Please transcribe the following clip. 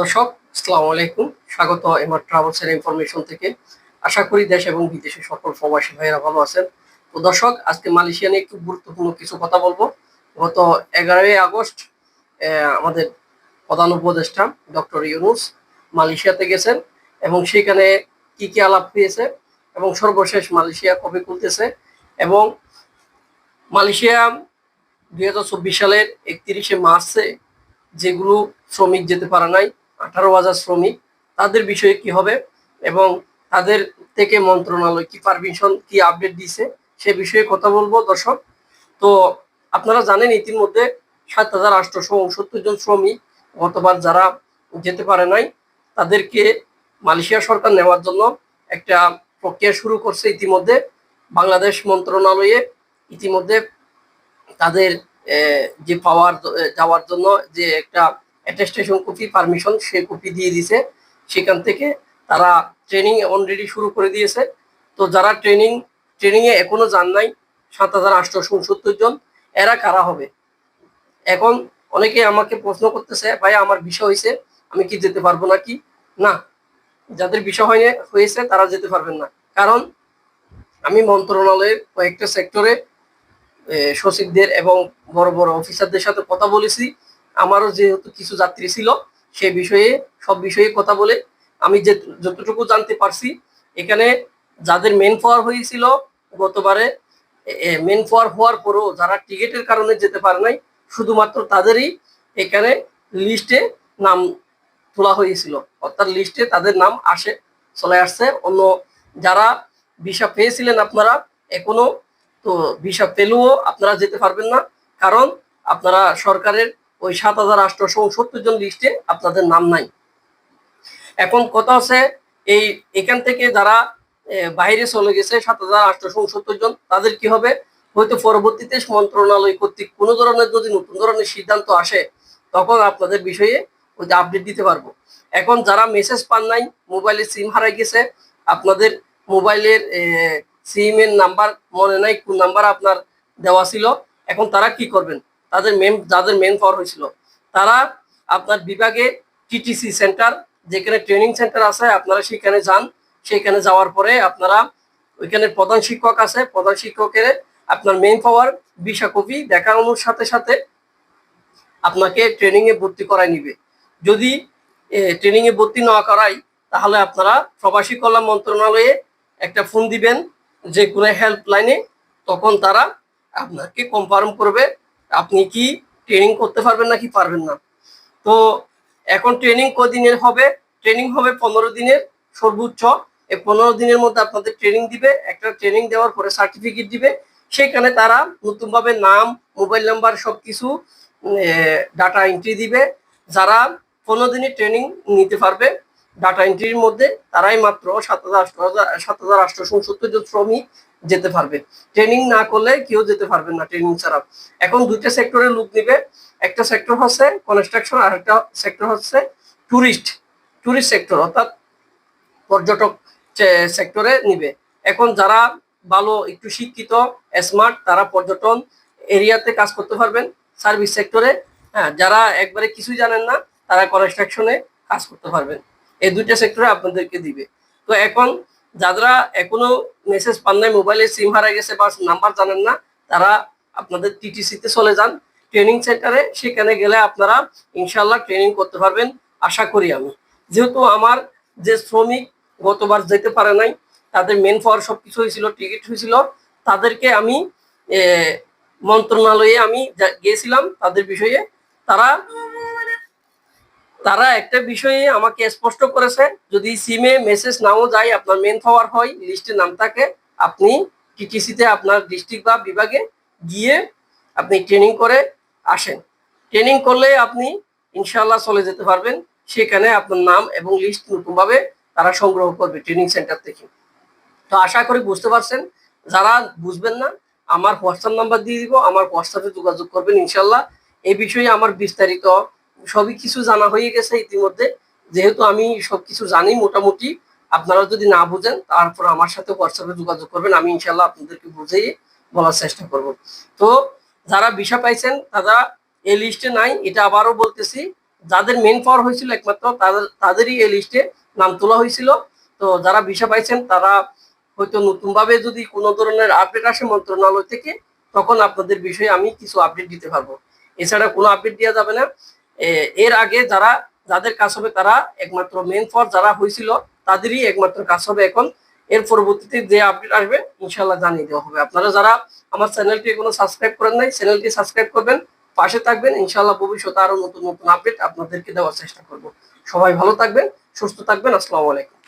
দর্শক, আসসালামু আলাইকুম। স্বাগত এমআর ট্রাভেলস এর ইনফরমেশন থেকে। আশা করি দেশ এবং বিদেশে সকল প্রবাসী ভাইয়েরা ভালো আছেন। তো দর্শক, আজকে মালয়েশিয়া নিয়ে একটু গুরুত্বপূর্ণ কিছু কথা বলব। গত এগারোই আগস্ট আমাদের প্রধান উপদেষ্টা ডক্টর ইউনুস মালয়েশিয়াতে গেছেন এবং সেখানে কি কি আলাপ হয়েছে এবং সর্বশেষ মালয়েশিয়া কবে খুলতেছে এবং মালয়েশিয়া দুই হাজার চব্বিশ সালের একত্রিশে মার্চে যেগুলো শ্রমিক যেতে পারে নাই আঠারো হাজার শ্রমিক, তাদের বিষয়ে কি হবে এবং তাদের থেকে মন্ত্রণালয় কি পারমিশন কি আপডেট দিছে, সে বিষয়ে কথা বলব দর্শক। তো আপনারা জানেন ইতিমধ্যে সাত হাজার আটশোশো উনসত্তর জন শ্রমিক গতবার যারা যেতে পারে নাই, তাদেরকে মালয়েশিয়া সরকার নেওয়ার জন্য একটা প্রক্রিয়া শুরু করছে ইতিমধ্যে। বাংলাদেশ মন্ত্রণালয়ে ইতিমধ্যে তাদের যে পাওয়ার যাওয়ার জন্য যে একটা অ্যাটেস্টেশন কপি পারমিশন সে কপি দিয়ে দিছে সেখান থেকে তারা ট্রেনিং অলরেডি শুরু করে দিয়েছে। তো যারা ট্রেনিং ট্রেনিংয়ে এখনও যান নাই, সাত হাজার আটশোশো উনসত্তর জন, এরা কারা হবে? এখন অনেকে আমাকে প্রশ্ন করতেছে, ভাই, আমার বিষয় হয়েছে, আমি কি যেতে পারব নাকি? না, যাদের বিষয় হয়ে হয়েছে, তারা যেতে পারবেন না। কারণ আমি মন্ত্রণালয়ের কয়েকটা সেক্টরে সচিবদের এবং বড় বড় অফিসারদের সাথে কথা বলেছি। আমারও যেহেতু কিছু যাত্রী ছিল, সে বিষয়ে, সব বিষয়ে কথা বলে আমি যে যতটুকু জানতে পারছি, এখানে যাদের মেন পাওয়ার হয়েছিল গতবারে মেন পাওয়ার হওয়ার পরও যারা টিকিটের কারণে যেতে পারে নাই, শুধুমাত্র তাদেরই এখানে লিস্টে নাম তোলা হয়েছিল। অর্থাৎ লিস্টে তাদের নাম আসে, চলে আসছে। অন্য যারা ভিসা পেয়েছিলেন আপনারা, এখনও তো ভিসা পেলেও আপনারা যেতে পারবেন না, কারণ আপনারা সরকারের ওই সাত হাজার আটশোশো উনসত্তর জন লিস্টে আপনাদের নাম নাই। এখন কথা আছে এই এখান থেকে যারা বাইরে চলে গেছে সাত হাজার আটশোশো উনসত্তর জন, তাদের কি হবে? হয়তো পরবর্তীতে মন্ত্রণালয় কর্তৃক কোনো ধরনের যদি নতুন ধরনের সিদ্ধান্ত আসে, তখন আপনাদের বিষয়ে ওই আপডেট দিতে পারব। এখন যারা মেসেজ পান নাই মোবাইলে সিম হারাই গেছে, আপনাদের মোবাইলের সিম এর নাম্বার মনে নাই, কোন নাম্বার আপনার দেওয়া ছিল, এখন তারা কি করবেন? তাদের মেন যাদের মেন পাওয়ার হয়েছিল, তারা আপনার বিভাগে টিটিসি সেন্টার যেখানে ট্রেনিং সেন্টার আছে, আপনারা সেখানে যান। সেখানে যাওয়ার পরে আপনারা ওইখানে প্রধান শিক্ষক আছে, প্রধান শিক্ষকের আপনার মেন পাওয়ার ভিসা কপি দেখানোর সাথে সাথে আপনাকে ট্রেনিং এ ভর্তি করাই নিবে। যদি ট্রেনিং এ ভর্তি না করাই তাহলে আপনারা প্রবাসী কল্যাণ মন্ত্রণালয়ে একটা ফোন দিবেন, যে কোনো হেল্পলাইনে তখন তারা আপনাকে কনফার্ম করবে আপনি কি ট্রেনিং করতে পারবেন নাকি পারবেন না? তো এখন ট্রেনিং কদিনের হবে? ট্রেনিং হবে পনেরো দিনের সর্বোচ্চ। এই পনেরো দিনের মধ্যে আপনাদের ট্রেনিং দিবে, একটা ট্রেনিং দেওয়ার পরে সার্টিফিকেট দিবে। সেখানে তারা নতুনভাবে নাম মোবাইল নাম্বার সব কিছু ডাটা এন্ট্রি দিবে। যারা পনেরো দিনের ট্রেনিং নিতে পারবে ডাটা এন্ট্রির মধ্যে তারাই মাত্র সাত হাজার, আটশো, সাত হাজার আটশোশো উনসত্তর জন শ্রমিক যেতে পারবে। ট্রেনিং না করলে কেউ যেতে পারবে না ট্রেনিং ছাড়া। এখন দুইটা সেক্টরে লোক নিবে। একটা সেক্টর হচ্ছে কনস্ট্রাকশন আর একটা সেক্টর হচ্ছে ট্যুরিস্ট টুরিস্ট সেক্টর অর্থাৎ পর্যটক সেক্টরে নিবে। এখন যারা ভালো, একটু শিক্ষিত স্মার্ট তারা পর্যটন এরিয়াতে কাজ করতে পারবেন সার্ভিস সেক্টরে হ্যাঁ যারা একবারে কিছুই জানেন না, তারা কনস্ট্রাকশনে কাজ করতে পারবেন। এই দুইটা সেক্টরে আপনাদেরকে দিবে। তো এখন যারা এখনও মেসেজ পান নাই মোবাইলে সিম হারা গেছে বা নাম্বার জানেন না, তারা আপনাদের টিটিসিতে চলে যান। ট্রেনিং সেন্টারে সেখানে গেলে আপনারা ইনশাল্লাহ ট্রেনিং করতে পারবেন, আশা করি আমি। যেহেতু আমার যে শ্রমিক গতবার যেতে পারে নাই, তাদের মেন পাওয়ার সব কিছু হয়েছিল টিকিট হয়েছিল, তাদেরকে আমি মন্ত্রণালয়ে আমি গিয়েছিলাম, তাদের বিষয়ে তারা তারা একটা বিষয়ে আমাকে স্পষ্ট করেছে, যদি সিমে মেসেজ নাও যায়, আপনার মেন পাওয়ার হয় লিস্টে নাম থাকে, আপনি টিটিসিতে আপনার ডিস্ট্রিক্ট বা বিভাগে গিয়ে আপনি ট্রেনিং করে আসেন। ট্রেনিং করলে আপনি ইনশাল্লাহ চলে যেতে পারবেন, সেখানে আপনার নাম এবং লিস্ট নতুনভাবে তারা সংগ্রহ করবে ট্রেনিং সেন্টার থেকে। তো আশা করি বুঝতে পারছেন, যারা বুঝবেন না, আমার হোয়াটসঅ্যাপ নাম্বার দিয়ে দিব, আমার হোয়াটসঅ্যাপে যোগাযোগ করবেন ইনশাল্লাহ এই বিষয়ে আমার বিস্তারিত সবই কিছু জানা হয়ে গেছে ইতিমধ্যে। যেহেতু আমি সবকিছু জানি মোটামুটি, আপনারা যদি না বুঝেন, তারপর আমার সাথে হোয়াটসঅ্যাপে যোগাযোগ করবেন, আমি ইনশাল্লাহ আপনাদেরকে বুঝিয়ে বলার চেষ্টা করব। তো, যারা ভিসা পাইছেন, তারা এই লিস্টে নাই, এটা আবারও বলতেছি, যাদের মেন পাওয়ার হয়েছিল একমাত্র, তাদের, তাদেরই এই লিস্টে নাম তোলা হয়েছিল। তো, যারা ভিসা পাইছেন, তারা হয়তো নতুনভাবে যদি কোনো ধরনের আপডেট আসে মন্ত্রণালয় থেকে, তখন আপনাদের বিষয়ে আমি কিছু আপডেট দিতে পারব। এছাড়া কোনো আপডেট দেওয়া যাবে না। এর আগে যারা, যাদের কাজ হবে তারা একমাত্র মেন ফর যারা হয়েছিল, তাদেরই একমাত্র কাজ হবে এখন। এর পরবর্তীতে যে আপডেট আসবে ইনশাল্লাহ জানিয়ে দেওয়া হবে। আপনারা যারা আমার চ্যানেলটি এখনও সাবস্ক্রাইব করেন নাই চ্যানেলটি সাবস্ক্রাইব করবেন, পাশে থাকবেন। ইনশাল্লাহ ভবিষ্যতে আরও নতুন নতুন আপডেট আপনাদেরকে দেওয়ার চেষ্টা করব। সবাই ভালো থাকবেন, সুস্থ থাকবেন। আসসালামু আলাইকুম।